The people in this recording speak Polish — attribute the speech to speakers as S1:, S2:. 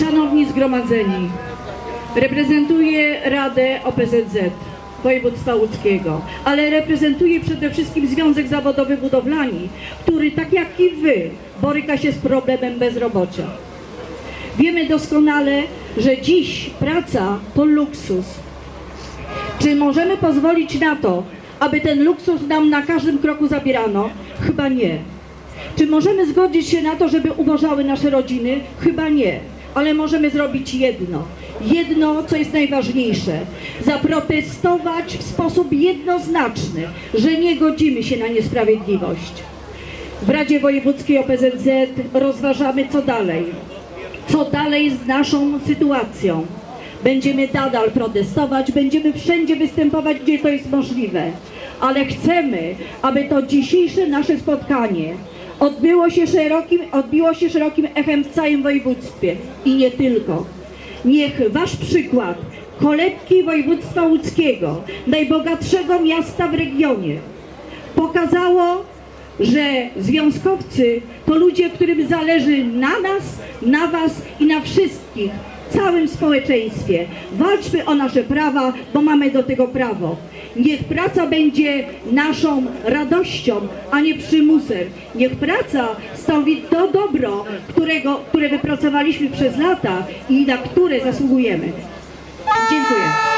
S1: Szanowni Zgromadzeni, reprezentuję Radę OPZZ województwa łódzkiego, ale reprezentuję przede wszystkim Związek Zawodowy Budowlani, który tak jak i Wy boryka się z problemem bezrobocia. Wiemy doskonale, że dziś praca to luksus. Czy możemy pozwolić na to, aby ten luksus nam na każdym kroku zabierano? Chyba nie. Czy możemy zgodzić się na to, żeby ubożały nasze rodziny? Chyba nie. Ale możemy zrobić jedno. Jedno, co jest najważniejsze. Zaprotestować w sposób jednoznaczny, że nie godzimy się na niesprawiedliwość. W Radzie Wojewódzkiej OPZZ rozważamy, co dalej. Co dalej z naszą sytuacją. Będziemy nadal protestować, będziemy wszędzie występować, gdzie to jest możliwe. Ale chcemy, aby to dzisiejsze nasze spotkanie odbyło się szerokim, odbiło się szerokim echem w całym województwie i nie tylko. Niech wasz przykład kolebki województwa łódzkiego, najbogatszego miasta w regionie, pokazało, że związkowcy to ludzie, którym zależy na nas, na was i na wszystkich, całym społeczeństwie. Walczmy o nasze prawa, bo mamy do tego prawo. Niech praca będzie naszą radością, a nie przymusem. Niech praca stanowi to dobro, którego, które wypracowaliśmy przez lata i na które zasługujemy. Dziękuję.